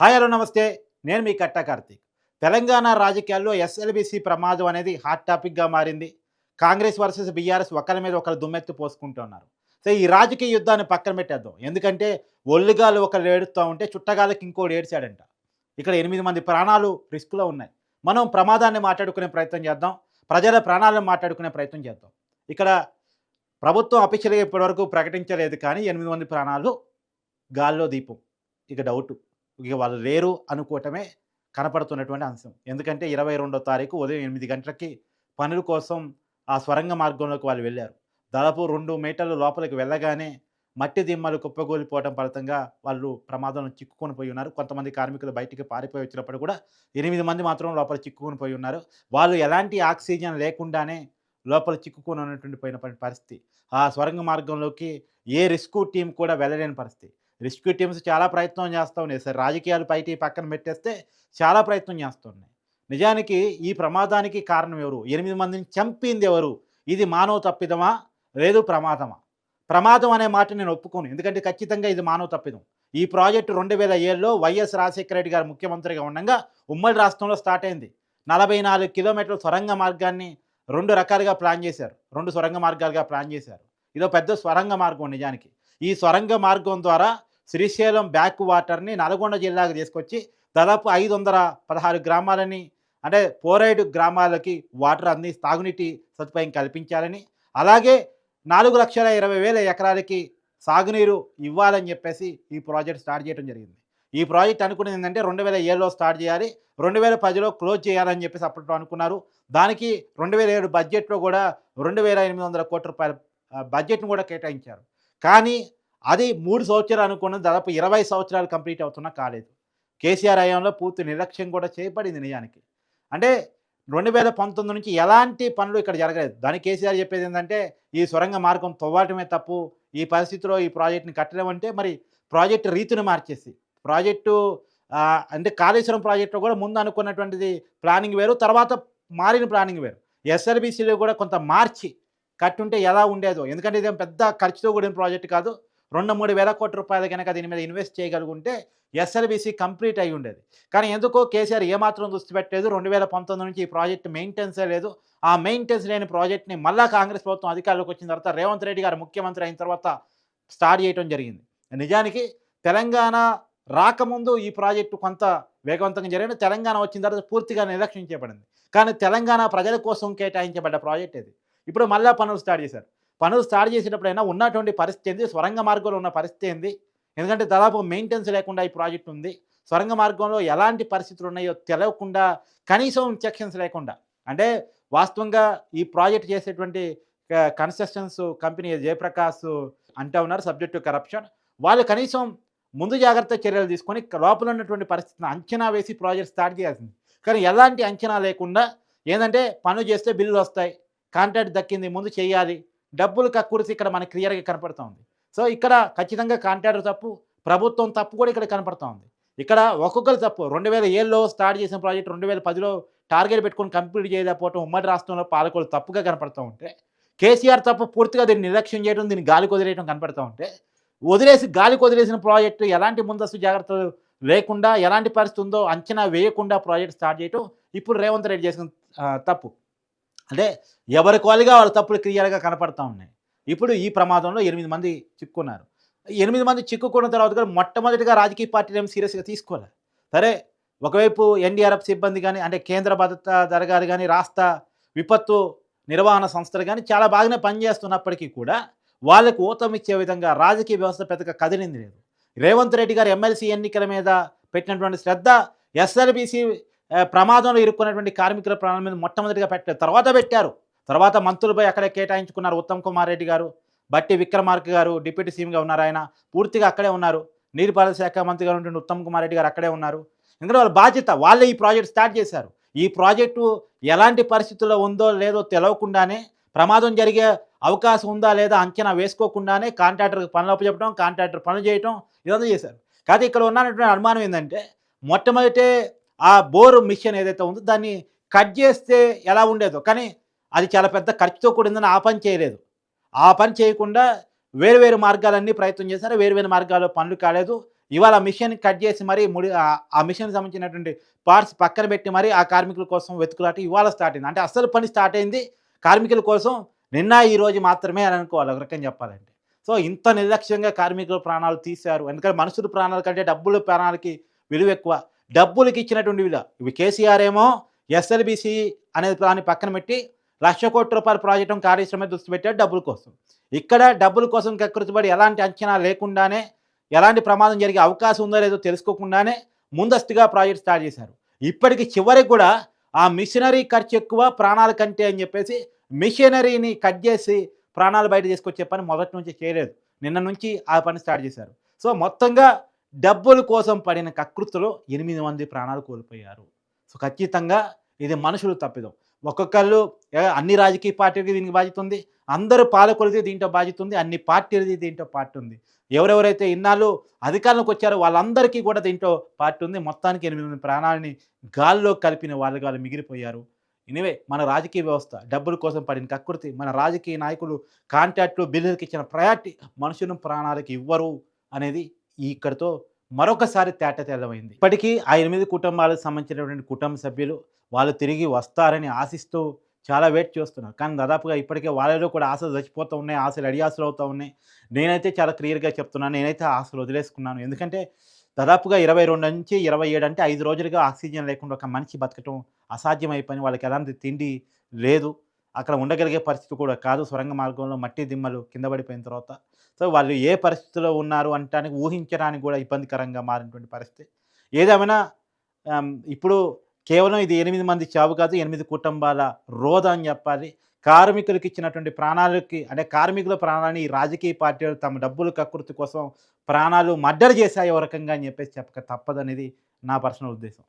Hi hello నమస్తే. నేను మీ కట్ట కార్తీక్. తెలంగాణ రాజకీయాల్లో ఎస్ఎల్బిసి ప్రమాదం అనేది హాట్ టాపిక్గా మారింది. కాంగ్రెస్ వర్సెస్ బీఆర్ఎస్ ఒకరి మీద ఒకరు దుమ్మెత్తి పోసుకుంటున్నారు. సో ఈ రాజకీయ యుద్ధాన్ని పక్కన పెట్టేద్దాం. ఎందుకంటే ఒళ్ళుగాలు ఒకరు ఏడుస్తూ ఉంటే చుట్టగాలకి ఇంకోటి ఏడ్చాడంట. ఇక్కడ ఎనిమిది మంది ప్రాణాలు రిస్క్లో ఉన్నాయి. మనం ప్రమాదాన్ని మాట్లాడుకునే ప్రయత్నం చేద్దాం. ప్రజల ప్రాణాలను మాట్లాడుకునే ప్రయత్నం చేద్దాం. ఇక్కడ ప్రభుత్వం అఫీషియల్గా ఇప్పటివరకు ప్రకటించలేదు కానీ ఎనిమిది మంది ప్రాణాలు గాల్లో దీపం. ఇక డౌటు. ఇక వాళ్ళు లేరు అనుకోవటమే కనపడుతున్నటువంటి అంశం. ఎందుకంటే ఇరవై రెండో తారీఖు ఉదయం ఎనిమిది గంటలకి పనుల కోసం ఆ స్వరంగ మార్గంలోకి వాళ్ళు వెళ్ళారు. దాదాపు రెండు మీటర్ల లోపలికి వెళ్ళగానే మట్టి దిమ్మలు కుప్పగూలిపోవడం ఫలితంగా వాళ్ళు ప్రమాదంలో చిక్కుకొని పోయి ఉన్నారు. కొంతమంది కార్మికులు బయటికి పారిపోయి వచ్చినప్పుడు కూడా ఎనిమిది మంది మాత్రం లోపల చిక్కుకొని పోయి ఉన్నారు. వాళ్ళు ఎలాంటి ఆక్సిజన్ లేకుండానే లోపల చిక్కుకొని ఉన్నటువంటి పోయినటువంటి పరిస్థితి. ఆ స్వరంగ మార్గంలోకి ఏ రెస్క్యూ టీం కూడా వెళ్ళలేని పరిస్థితి. రెస్క్యూ టీమ్స్ చాలా ప్రయత్నం చేస్తూ ఉన్నాయి. సార్ రాజకీయాలు బయట పక్కన పెట్టేస్తే చాలా ప్రయత్నం చేస్తున్నాయి నిజానికి ఈ ప్రమాదానికి కారణం ఎవరు? ఎనిమిది మందిని చంపింది ఎవరు? ఇది మానవ తప్పిదమా? లేదు ప్రమాదమా? ప్రమాదం అనే మాట నేను ఒప్పుకోను. ఎందుకంటే ఖచ్చితంగా ఇది మానవ తప్పిదం. ఈ ప్రాజెక్టు రెండు వేల ఏడులో వైఎస్ రాజశేఖర రెడ్డి గారు ముఖ్యమంత్రిగా ఉండగా ఉమ్మడి రాష్ట్రంలో స్టార్ట్ అయింది. నలభై నాలుగు కిలోమీటర్ల సొరంగ మార్గాన్ని రెండు రకాలుగా ప్లాన్ చేశారు. రెండు సొరంగ మార్గాలుగా ప్లాన్ చేశారు. ఇదో పెద్ద స్వరంగ మార్గం నిజానికి. ఈ సొరంగ మార్గం ద్వారా శ్రీశైలం బ్యాక్ వాటర్ని నల్గొండ జిల్లాకు తీసుకొచ్చి దాదాపు ఐదు వందల పదహారు గ్రామాలని అంటే పోరైడ్ గ్రామాలకి వాటర్ అంది తాగునీటి సదుపాయం కల్పించాలని అలాగే నాలుగు లక్షల ఇరవై వేల ఎకరాలకి సాగునీరు ఇవ్వాలని చెప్పేసి ఈ ప్రాజెక్ట్ స్టార్ట్ చేయడం జరిగింది. ఈ ప్రాజెక్ట్ అనుకున్నది ఏంటంటే రెండు వేల ఏడులో స్టార్ట్ చేయాలి రెండు వేల పదిలో క్లోజ్ చేయాలని చెప్పేసి అప్పట్లో అనుకున్నారు. దానికి రెండు వేల ఏడు బడ్జెట్లో కూడా రెండు వేల ఎనిమిది వందల కోట్ల రూపాయల బడ్జెట్ను కూడా కేటాయించారు. కానీ అది మూడు సంవత్సరాలు అనుకున్నది దాదాపు ఇరవై సంవత్సరాలు కంప్లీట్ అవుతున్నా కాలేదు. కేసీఆర్ హయాంలో పూర్తి నిర్లక్ష్యం కూడా చేయబడింది నిజానికి. అంటే రెండు వేల పంతొమ్మిది నుంచి ఎలాంటి పనులు ఇక్కడ జరగలేదు. దానికి కేసీఆర్ చెప్పేది ఏంటంటే ఈ సొరంగ మార్గం తవ్వటమే తప్పు ఈ పరిస్థితిలో ఈ ప్రాజెక్ట్ను కట్టడం అంటే మరి ప్రాజెక్టు రీతిని మార్చేసి ప్రాజెక్టు అంటే కాళేశ్వరం ప్రాజెక్టులో కూడా ముందు అనుకున్నటువంటిది ప్లానింగ్ వేరు తర్వాత మారిన ప్లానింగ్ వేరు. ఎస్ఆర్బీసీలో కూడా కొంత మార్చి కట్టుంటే ఎలా ఉండేదో ఎందుకంటే ఇదేం పెద్ద ఖర్చుతో కూడిన ప్రాజెక్ట్ కాదు రెండు మూడు వేల కోట్ల రూపాయలు కనుక దీని మీద ఇన్వెస్ట్ చేయగలుగుంటే ఎస్ఎల్బీసీ కంప్లీట్ అయి ఉండేది. కానీ ఎందుకో కేసీఆర్ ఏమాత్రం దృష్టి పెట్టలేదు. రెండు వేల పంతొమ్మిది నుంచి ఈ ప్రాజెక్ట్ మెయింటెన్సే లేదు. ఆ మెయింటెన్స్ లేని ప్రాజెక్ట్ని మళ్ళా కాంగ్రెస్ ప్రభుత్వం అధికారంలోకి వచ్చిన తర్వాత రేవంత్ రెడ్డి గారు ముఖ్యమంత్రి అయిన తర్వాత స్టార్ట్ చేయడం జరిగింది. నిజానికి తెలంగాణ రాకముందు ఈ ప్రాజెక్టు కొంత వేగవంతంగా జరిగిన తెలంగాణ వచ్చిన తర్వాత పూర్తిగా నిర్లక్ష్యం చేయబడింది. కానీ తెలంగాణ ప్రజల కోసం కేటాయించబడ్డ ప్రాజెక్ట్ ఇది. ఇప్పుడు మళ్ళా పనులు స్టార్ట్ చేశారు. పనులు స్టార్ట్ చేసేటప్పుడైనా ఉన్నటువంటి పరిస్థితి ఏంది? స్వరంగ మార్గంలో ఉన్న పరిస్థితి ఏంది? ఎందుకంటే దాదాపు మెయింటెన్స్ లేకుండా ఈ ప్రాజెక్ట్ ఉంది. స్వరంగ మార్గంలో ఎలాంటి పరిస్థితులు ఉన్నాయో తెలియకుండా కనీసం ఇన్స్ట్రక్షన్స్ లేకుండా అంటే వాస్తవంగా ఈ ప్రాజెక్ట్ చేసేటువంటి కన్స్ట్రక్షన్స్ కంపెనీ జయప్రకాష్ అంటూ ఉన్నారు సబ్జెక్ట్ టు కరప్షన్. వాళ్ళు కనీసం ముందు జాగ్రత్త చర్యలు తీసుకొని లోపల ఉన్నటువంటి పరిస్థితిని అంచనా వేసి ప్రాజెక్ట్ స్టార్ట్ చేయాల్సింది. కానీ ఎలాంటి అంచనా లేకుండా ఏంటంటే పనులు చేస్తే బిల్లులు వస్తాయి కాంట్రాక్ట్ దక్కింది ముందు చేయాలి డబ్బులు కక్కుడిసి ఇక్కడ మనకి క్లియర్గా కనపడుతూ ఉంది. సో ఇక్కడ ఖచ్చితంగా కాంట్రాక్టర్ తప్పు ప్రభుత్వం తప్పు కూడా ఇక్కడ కనపడుతూ ఉంది. ఇక్కడ ఒక్కొక్కరు తప్పు. రెండు వేల ఏళ్ళలో స్టార్ట్ చేసిన ప్రాజెక్ట్ రెండు వేల పదిలో టార్గెట్ పెట్టుకొని కంప్లీట్ చేయలేకపోవడం ఉమ్మడి రాష్ట్రంలో పాలకులు తప్పుగా కనపడుతూ ఉంటే కేసీఆర్ తప్పు పూర్తిగా దీన్ని నిర్లక్ష్యం చేయడం దీన్ని గాలికి వదిలేయడం కనపడుతూ ఉంటే వదిలేసి గాలికి వదిలేసిన ప్రాజెక్టు ఎలాంటి ముందస్తు జాగ్రత్తలు లేకుండా ఎలాంటి పరిస్థితి ఉందో అంచనా వేయకుండా ప్రాజెక్ట్ స్టార్ట్ చేయటం ఇప్పుడు రేవంత్ రెడ్డి చేసిన తప్పు. అంటే ఎవరి కోలిగా వాళ్ళ తప్పులు క్లియర్గా కనపడతా ఉన్నాయి. ఇప్పుడు ఈ ప్రమాదంలో ఎనిమిది మంది చిక్కుకున్నారు. ఎనిమిది మంది చిక్కుకున్న తర్వాత కూడా మొట్టమొదటిగా రాజకీయ పార్టీలు ఏమి సీరియస్గా తీసుకోవాలి సరే ఒకవైపు ఎన్డీఆర్ఎఫ్ సిబ్బంది కానీ అంటే కేంద్ర భద్రతా దళగాలు కానీ రాష్ట్ర విపత్తు నిర్వహణ సంస్థలు కానీ చాలా బాగానే పనిచేస్తున్నప్పటికీ కూడా వాళ్ళకు ఊతం ఇచ్చే విధంగా రాజకీయ వ్యవస్థ పెద్దగా కదిలింది లేదు. రేవంత్ రెడ్డి గారు ఎమ్మెల్సీ ఎన్నికల మీద పెట్టినటువంటి శ్రద్ధ ఎస్ఆర్బీసీ ప్రమాదంలో ఇరుక్కున్నటువంటి కార్మికుల ప్రాణాల మీద మొట్టమొదటిగా పెట్టారు. తర్వాత పెట్టారు. తర్వాత మంత్రులపై అక్కడే కేటాయించుకున్నారు ఉత్తమ్ కుమార్ రెడ్డి గారు బట్టి విక్రమార్క గారు డిప్యూటీ సీఎంగా ఉన్నారు ఆయన. పూర్తిగా అక్కడే ఉన్నారు. నీటిపారుదల శాఖ మంత్రిగా ఉన్నటువంటి ఉత్తమ్ కుమార్ రెడ్డి గారు అక్కడే ఉన్నారు. ఎందుకంటే వాళ్ళ బాధ్యత వాళ్ళే ఈ ప్రాజెక్ట్ స్టార్ట్ చేశారు. ఈ ప్రాజెక్టు ఎలాంటి పరిస్థితుల్లో ఉందో లేదో తెలవకుండానే ప్రమాదం జరిగే అవకాశం ఉందా లేదా అంచనా వేసుకోకుండానే కాంట్రాక్టర్కి పనులు అప్పచెప్పడం కాంట్రాక్టర్ పనులు చేయటం ఇదంతా చేశారు. కాదు ఇక్కడ ఉన్నటువంటి అనుమానం ఏంటంటే మొట్టమొదటే ఆ బోరు మిషన్ ఏదైతే ఉందో దాన్ని కట్ చేస్తే ఎలా ఉండేదో. కానీ అది చాలా పెద్ద ఖర్చుతో కూడిందని ఆ పని చేయలేదు. ఆ పని చేయకుండా వేరు వేరు మార్గాలన్నీ ప్రయత్నం చేశారు. వేరు వేరు మార్గాల్లో పనులు కాలేదు. ఇవాళ మిషన్ కట్ చేసి మరి ముడి ఆ- ఆ మిషన్ సంబంధించినటువంటి పార్ట్స్ పక్కన పెట్టి మరి ఆ కార్మికుల కోసం వెతుకులాట ఇవాళ స్టార్ట్ అయింది. అంటే అసలు పని స్టార్ట్ అయింది కార్మికుల కోసం నిన్న ఈ రోజు మాత్రమే అని అనుకోవాలి. ఒక రకంగా చెప్పాలంటే. సో ఇంత నిర్లక్ష్యంగా కార్మికుల ప్రాణాలు తీశారు. ఎందుకంటే మనుషుల ప్రాణాల కంటే డబ్బుల ప్రాణాలకి విలువ ఎక్కువ. డబ్బులకి ఇచ్చినటువంటి విలువ ఇవి కేసీఆర్ ఏమో ఎస్ఎల్బిసి అనే దాన్ని పక్కన పెట్టి లక్ష కోట్ల రూపాయల ప్రాజెక్టు కార్యశ్రమ దృష్టి పెట్టాడు డబ్బుల కోసం. ఇక్కడ డబ్బుల కోసం కకృతిపడి ఎలాంటి అంచనా లేకుండానే ఎలాంటి ప్రమాదం జరిగే అవకాశం ఉందో లేదో తెలుసుకోకుండానే ముందస్తుగా ప్రాజెక్ట్ స్టార్ట్ చేశారు. ఇప్పటికి చివరికి కూడా ఆ మిషనరీ ఖర్చు ఎక్కువ ప్రాణాల కంటే అని చెప్పేసి మిషనరీని కట్ చేసి ప్రాణాలు బయట తీసుకొచ్చే పని మొదటి నుంచి చేయలేదు. నిన్న నుంచి ఆ పని స్టార్ట్ చేశారు. సో మొత్తంగా డబ్బుల కోసం పడిన కకృతిలో ఎనిమిది మంది ప్రాణాలు కోల్పోయారు. సో ఖచ్చితంగా ఇది మనుషులు తప్పిదం. ఒక్కొక్కళ్ళు అన్ని రాజకీయ పార్టీలకి దీనికి బాధ్యత ఉంది. అందరు పాలకులది దీంట్లో బాధ్యత ఉంది. అన్ని పార్టీలది దీంట్లో పార్టీ ఉంది. ఎవరెవరైతే ఇన్నాళ్ళు అధికారంలోకి వచ్చారో వాళ్ళందరికీ కూడా దీంట్లో పార్టీ ఉంది. మొత్తానికి ఎనిమిది మంది ప్రాణాలని గాల్లో కలిపిన వాళ్ళు వాళ్ళు మిగిలిపోయారు. ఇనివే మన రాజకీయ వ్యవస్థ డబ్బుల కోసం పడిన కకృతి మన రాజకీయ నాయకులు కాంట్రాక్ట్లు బిల్లులకు ఇచ్చిన ప్రయారిటీ మనుషుల ప్రాణాలకు ఇవ్వరు అనేది ఇక్కడతో మరొకసారి తేటతెల్లమైంది ఇప్పటికీ ఆ ఎనిమిది కుటుంబాలకు సంబంధించినటువంటి కుటుంబ సభ్యులు వాళ్ళు తిరిగి వస్తారని ఆశిస్తూ చాలా వెయిట్ చేస్తున్నారు. కానీ దాదాపుగా ఇప్పటికే వాళ్ళలో కూడా ఆశలు చచ్చిపోతూ ఉన్నాయి ఆశలు అడియాసలు అవుతూ ఉన్నాయి. నేనైతే చాలా క్లియర్గా చెప్తున్నాను నేనైతే ఆశలు వదిలేసుకున్నాను. ఎందుకంటే దాదాపుగా ఇరవై రెండు నుంచి ఇరవై ఏడు అంటే ఐదు రోజులుగా ఆక్సిజన్ లేకుండా ఒక మనిషి బతకటం అసాధ్యం వాళ్ళకి ఎలాంటి తిండి లేదు. అక్కడ ఉండగలిగే పరిస్థితి కూడా కాదు. సొరంగ మార్గంలో మట్టి దిమ్మలు కింద పడిపోయిన తర్వాత సో వాళ్ళు ఏ పరిస్థితిలో ఉన్నారు అంటానికి ఊహించడానికి కూడా ఇబ్బందికరంగా మారినటువంటి పరిస్థితి. ఏదేమైనా ఇప్పుడు కేవలం ఇది ఎనిమిది మంది చావు కాదు ఎనిమిది కుటుంబాల రోధ అని చెప్పాలి. కార్మికులకు ఇచ్చినటువంటి ప్రాణాలకి అంటే కార్మికుల ప్రాణాలని ఈ రాజకీయ పార్టీలు తమ డబ్బులు కకృతి కోసం ప్రాణాలు మర్డర్ చేశాయి ఒక రకంగా అని చెప్పేసి చెప్పక తప్పదనేది నా పర్సనల్ ఉద్దేశం.